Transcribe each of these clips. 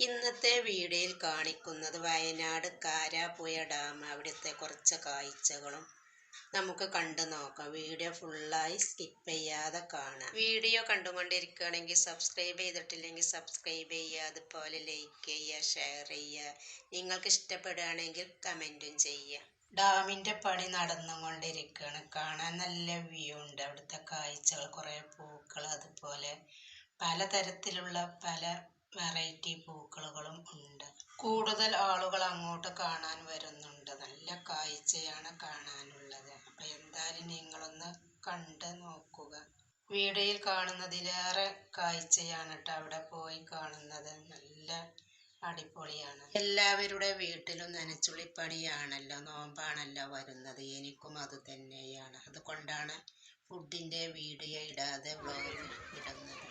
ഇന്നത്തെ വീഡിയോയിൽ കാണിക്കുന്നത് വയനാട് കാരാപ്പുയ ഡാം അവിടുത്തെ കുറച്ച് കാഴ്ചകളും നമുക്ക് കണ്ടു നോക്കാം. വീഡിയോ ഫുള്ളായി സ്കിപ്പ് ചെയ്യാതെ കാണാം. വീഡിയോ കണ്ടുകൊണ്ടിരിക്കുകയാണെങ്കിൽ സബ്സ്ക്രൈബ് ചെയ്തിട്ടില്ലെങ്കിൽ സബ്സ്ക്രൈബ് ചെയ്യുക അതുപോലെ ലൈക്ക് ചെയ്യുക ഷെയർ ചെയ്യുക. നിങ്ങൾക്ക് ഇഷ്ടപ്പെടുകയാണെങ്കിൽ കമന്റും ചെയ്യുക. ഡാമിന്റെ പണി നടന്നുകൊണ്ടിരിക്കുകയാണ്. കാണാൻ നല്ല വ്യൂ ഉണ്ട്. അവിടുത്തെ കാഴ്ചകൾ കുറേ പൂക്കൾ അതുപോലെ പലതരത്തിലുള്ള പല വെറൈറ്റി പൂക്കളുകളും ഉണ്ട്. കൂടുതൽ ആളുകൾ അങ്ങോട്ട് കാണാൻ വരുന്നുണ്ട്. നല്ല കാഴ്ചയാണ് കാണാനുള്ളത്. അപ്പം എന്തായാലും നിങ്ങളൊന്ന് കണ്ട് നോക്കുക. വീഡിയോയിൽ കാണുന്നതിലേറെ കാഴ്ചയാണ് കേട്ടോ അവിടെ പോയി കാണുന്നത്. നല്ല അടിപൊളിയാണ്. എല്ലാവരുടെ വീട്ടിലും നനച്ചുളിപ്പടിയാണല്ലോ നോമ്പാണല്ലോ വരുന്നത്. എനിക്കും അത് തന്നെയാണ്. അതുകൊണ്ടാണ് ഫുഡിന്റെ വീഡിയോ ഇടാതെ വ്ലോഗ് ഇടുന്നത്.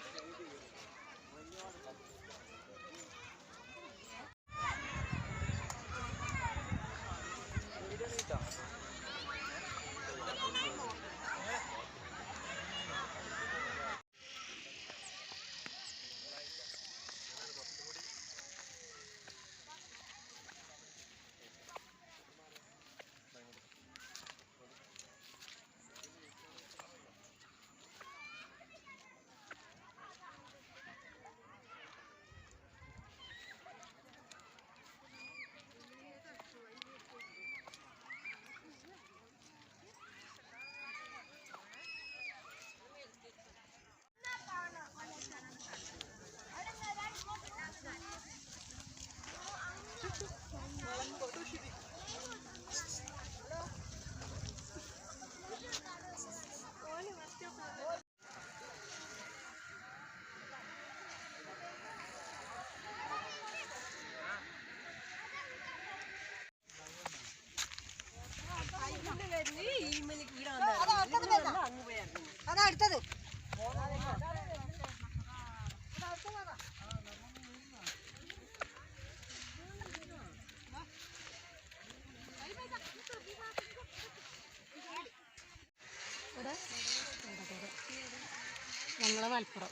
ഞങ്ങളെ മലപ്പുറം.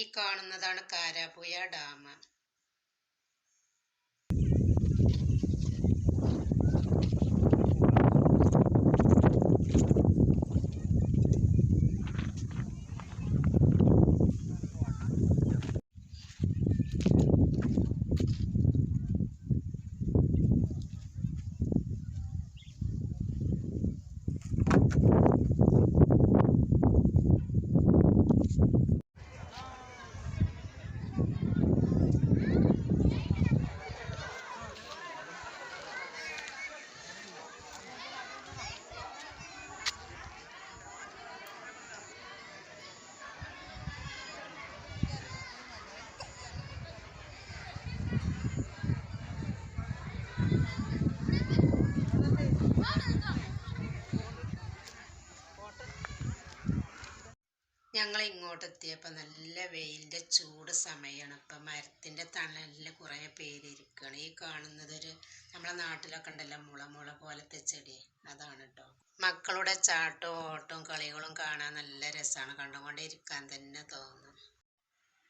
ഈ കാണുന്നതാണ് കാരാപ്പുഴ ഡാം. ഞങ്ങൾ ഇങ്ങോട്ട് എത്തിയപ്പോൾ നല്ല വെയിലിന്റെ ചൂട് സമയമാണ് അപ്പം മരത്തിന്റെ തണലിൽ കുറേ പേര് ഇരിക്കുകയാണ് ഈ കാണുന്നതൊരു നമ്മളെ നാട്ടിലൊക്കെ ഉണ്ടല്ലോ മുള മുള പോലത്തെ ചെടി. അതാണ് കേട്ടോ മക്കളുടെ ചാട്ടവും ഓട്ടവും കളികളും കാണാൻ നല്ല രസമാണ് കണ്ടുകൊണ്ടേ ഇരിക്കാൻ തന്നെ. തോന്നുന്നു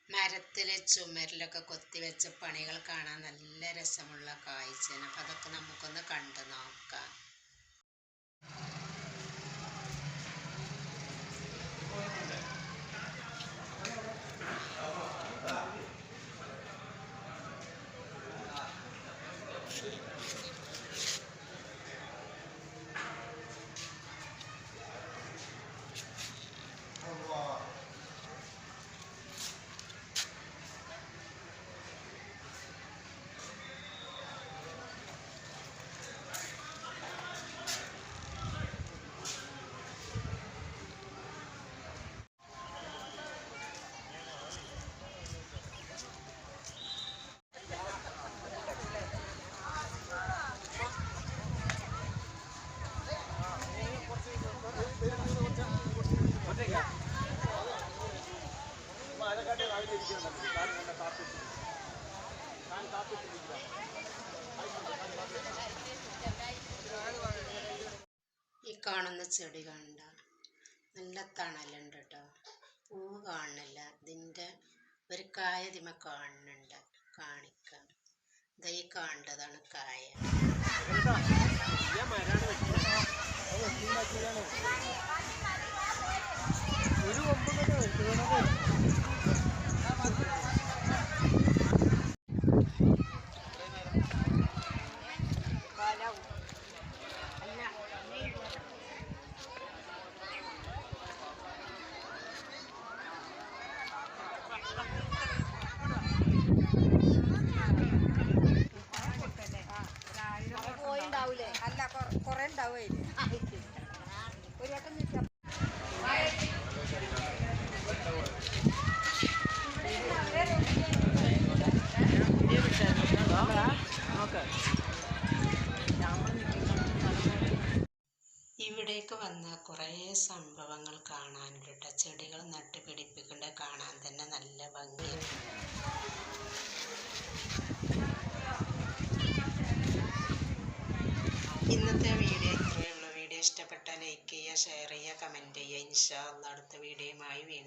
മരത്തിലെ ചുമരിലൊക്കെ കൊത്തിവെച്ച പണികൾ കാണാൻ നല്ല രസമുള്ള കാഴ്ചയാണ്. അപ്പം അതൊക്കെ നമുക്കൊന്ന് കണ്ടു നോക്കാം. ഈ കാണുന്ന ചെടി കണ്ട നല്ല തണലുണ്ട് കേട്ടോ. പൂവ് കാണുന്നില്ല. ഇതിന്റെ ഒരു കായ തിമ കാണുന്നുണ്ട്. കാണിക്കാം. ദൈ കാണേണ്ടതാണ് കായ. ഒരു കൊമ്പ് കൊണ്ട് വീണത് പോയിണ്ടാവൂലേ അല്ല കൊറേ വട്ടം ഇവിടേക്ക് വന്ന കുറേ സംഭവങ്ങൾ കാണാനുണ്ട്. ചെടികൾ നട്ടുപിടിപ്പിക്കേണ്ട കാണാൻ തന്നെ നല്ല ഭംഗിയാണ് ഇന്നത്തെ വീഡിയോ ഇത്രയേ ഉള്ളൂ വീഡിയോ ഇഷ്ടപ്പെട്ടാൽ ലൈക്ക് ചെയ്യുക ഷെയർ ചെയ്യുക കമന്റ് ചെയ്യുക. ഇൻഷാ അള്ളാ അടുത്ത വീഡിയോയുമായി വീണ്ടും